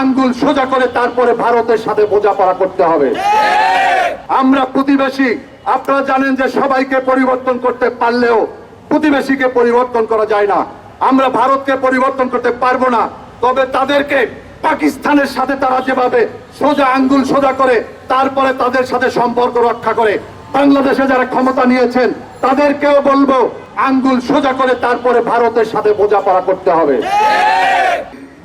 আঙ্গুল সোজা করে তারপরে ভারতের সাথে বোঝাপড়া করতে হবে। আমরা প্রতিবেশী, আপনারা জানেন যে সবাইকে পরিবর্তন করতে পারলেও প্রতিবেশীকে পরিবর্তন করা যায় না। আমরা ভারতকে পরিবর্তন করতে পারব না। তবে তাদেরকে পাকিস্তানের সাথে তারা যেভাবে সোজা আঙ্গুল সোজা করে, তারপরে তাদের সাথে সম্পর্ক রক্ষা করে, বাংলাদেশে যারা ক্ষমতা নিয়েছেন, তাদেরকেও বলব, আঙ্গুল সোজা করে তারপরে ভারতের সাথে বোঝাপড়া করতে হবে।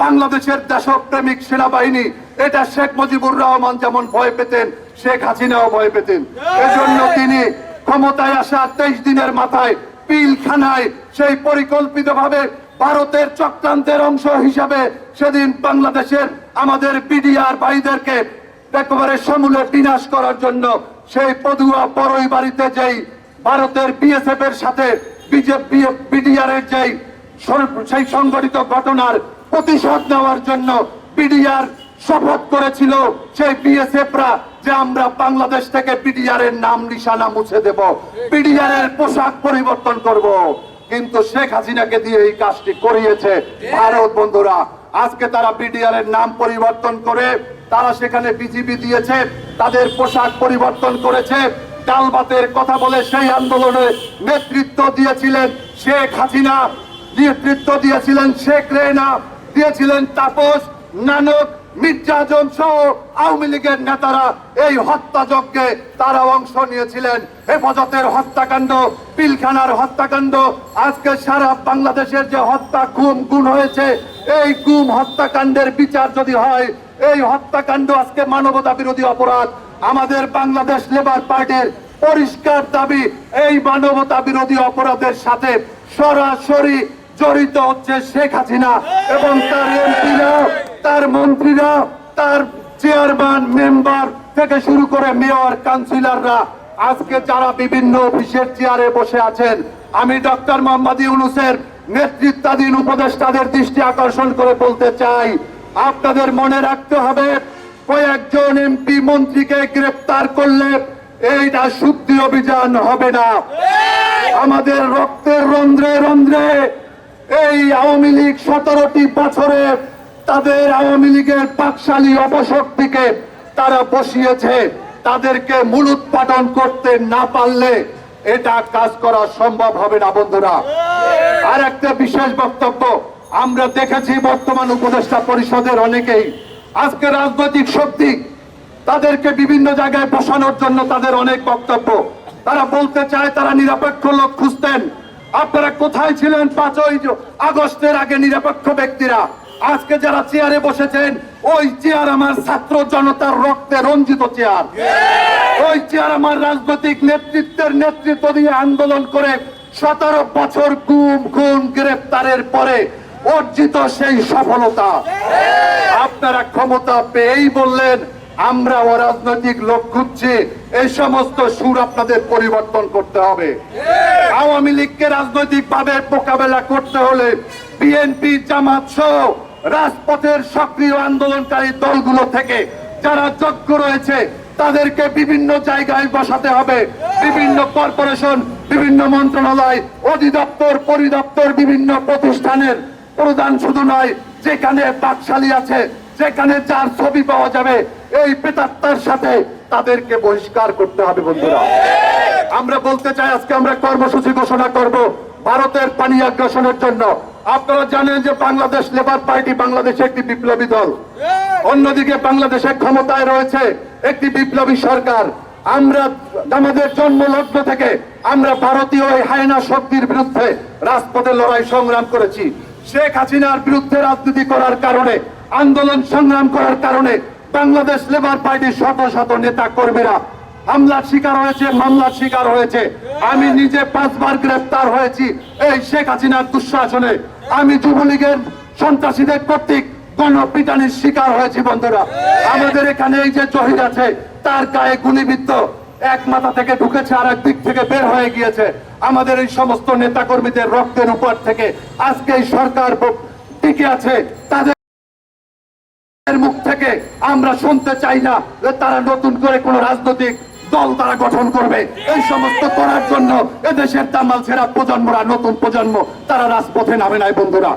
বাংলাদেশের দেশপ্রেমিক সেনাবাহিনী, এটা শেখ মুজিবুর রহমান যেমন ভয় পেতেন, শেখ হাসিনাও ভয় পেতেন। এজন্য তিনি ক্ষমতায় আসা তেইশ দিনের মাথায় পিলখানায় সেই পরিকল্পিতভাবে ভারতের চক্রান্তের অংশ হিসাবে সেদিন বাংলাদেশের আমাদের বিডিআর ভাইদেরকে একেবারে সমূলে বিনাশ করার জন্য সেই পদুয়া বড়ই বাড়িতে যেই ভারতের বিএসএফ এর সাথে বিজেপি বিডিআর এর যেই সেই সংগঠিত ঘটনার প্রতিশোধ নেওয়ার জন্য বিডিআর শপথ করেছিল। সেই বিএসএফরা যে আমরা বাংলাদেশ থেকে বিডিআর এর নাম নিশানা মুছে দেব বিডিআর এর পোশাক পরিবর্তন করব। কিন্তু শেখ হাসিনাকে দিয়ে এই কাজটি করিয়েছে ভারত, বন্ধুরা। আজকে তারা বিডিআর এর নাম পরিবর্তন করে তারা সেখানে বিজিবি দিয়েছে, তাদের পোশাক পরিবর্তন করেছে। ডালবাতের কথা বলে সেই আন্দোলনে নেতৃত্ব দিয়েছিলেন শেখ হাসিনা, নেতৃত্ব দিয়েছিলেন শেখ রেনা। দিয়েছিলেন তাপস, নানক মির্জা আজম সহ আওয়ামী লীগের নেতারা। এই হত্যাযজ্ঞে তারা অংশ নিয়েছিলেন। হেফাজতের হত্যাকাণ্ড, পিলখানার হত্যাকাণ্ড, আজকে সারা বাংলাদেশের যে হত্যা খুন গুণ হয়েছে, এই গুম হত্যাকাণ্ডের বিচার যদি হয়, এই হত্যাকাণ্ড আজকে মানবতা বিরোধী অপরাধ। আমাদের বাংলাদেশ লেবার পার্টির পরিষ্কার দাবি, এই মানবতা বিরোধী অপরাধের সাথে সরাসরি জড়িত হচ্ছে শেখ হাসিনা এবং তার এমপিরা তার মন্ত্রীরা তার চেয়ারম্যান মেম্বার থেকে শুরু করে মেয়র কাউন্সিলররা আজকে যারা বিভিন্ন অফিসের চেয়ারে বসে আছেন আমি ডক্টর মোহাম্মদ ইউনুসের নেতৃত্বাধীন উপদেষ্টাদের দৃষ্টি আকর্ষণ করে বলতে চাই আপনাদের মনে রাখতে হবে কয়েকজন এমপি মন্ত্রীকে গ্রেপ্তার করলে এইটা শুদ্ধি অভিযান হবে না। আমাদের রক্তের রন্ধ্রে রন্ধ্রে এই আওয়ামী লীগ সতেরোটি বছরে তাদের আওয়ামী লীগের পাকশালী অপশক্তিকে তারা বসিয়েছে। তাদেরকে মূল উৎপাদন করতে না পারলে এটা কাজ করা সম্ভব হবে না, বন্ধুরা। আর একটা বিশেষ বক্তব্য, আমরা দেখেছি বর্তমান উপদেষ্টা পরিষদের অনেকেই। আজকে রাজনৈতিক শক্তি, তাদেরকে বিভিন্ন জায়গায় বসানোর জন্য তাদের অনেক বক্তব্য। তারা বলতে চায়, তারা নিরপেক্ষ লোক খুঁজতেন। আপনারা কোথায় ছিলেন পাঁচই আগস্টের আগে নিরপেক্ষ ব্যক্তিরা? আজকে যারা চেয়ারে বসেছেন ওই চেয়ার আমার ছাত্র জনতার রক্তে রঞ্জিত চেয়ার। ওই চেয়ার আমার রাজনৈতিক নেতৃত্বের নেতৃত্ব দিয়ে আন্দোলন করে সতেরো বছর গুম খুন গ্রেপ্তারের পরে অর্জিত সেই সফলতা। আপনারা ক্ষমতা পেয়েই বললেন আমরা অরাজনৈতিক লোক খুঁজছি এই সমস্ত সুর আপনাদের পরিবর্তন করতে হবে। আওয়ামী লীগকে রাজনৈতিক ভাবে মোকাবেলা করতে হলে বিএনপি জামাত সহ রাজপথের সক্রিয় আন্দোলনকারী দলগুলো থেকে যারা যোগ্য রয়েছে তাদেরকে বিভিন্ন জায়গায় বসাতে হবে। বিভিন্ন কর্পোরেশন বিভিন্ন মন্ত্রণালয় অধিদপ্তর পরিদপ্তর বিভিন্ন প্রতিষ্ঠানের প্রধান শুধু নয় যেখানে বাকশালী আছে যেখানে যার ছবি পাওয়া যাবে, এই প্রেতাত্মার সাথে তাদেরকে বহিষ্কার করতে হবে, বন্ধুরা। আমরা বলতে চাই, আজকে আমরা কর্মসূচি ঘোষণা করব ভারতের পানি আগ্রাসনের জন্য। আপনারা জানেন যে বাংলাদেশ লেবার পার্টি বাংলাদেশে একটি বিপ্লবী দল। অন্যদিকে বাংলাদেশে ক্ষমতায় রয়েছে একটি বিপ্লবী সরকার। আমরা আমাদের জন্মলগ্ন থেকে আমরা ভারতীয় এই হায়না শক্তির বিরুদ্ধে রাজপথে লড়াই সংগ্রাম করেছি। শেখ হাসিনার বিরুদ্ধে রাজনীতি করার কারণে আন্দোলন সংগ্রাম করার কারণে বাংলাদেশ লেবার পার্টির শত শত নেতা কর্মীরা হামলার শিকার হয়েছে, মামলার শিকার হয়েছে। আমি নিজে পাঁচবার গ্রেফতার হয়েছি এই শেখ হাসিনার দুঃশাসনে। আমি যুবলীগের সন্ত্রাসীদের কর্তৃক গণপিটানির শিকার হয়েছি, বন্ধুরা। আমাদের এখানে এই যে জহির আছে, তার গায়ে গুলিবিদ্ধ এক মাথা থেকে ঢুকেছে আর এক দিক থেকে বের হয়ে গিয়েছে। আমাদের এই সমস্ত নেতাকর্মীদের রক্তের উপর থেকে আজকে এই সরকার টিকে আছে। তাদের এর মুখ থেকে আমরা শুনতে চাই না যে তারা নতুন করে কোন রাজনৈতিক দল তারা গঠন করবে। এই সমস্ত করার জন্য এদেশের তামাল ছেড়া প্রজন্মরা নতুন প্রজন্ম তারা রাজপথে নামে নাই বন্ধুরা।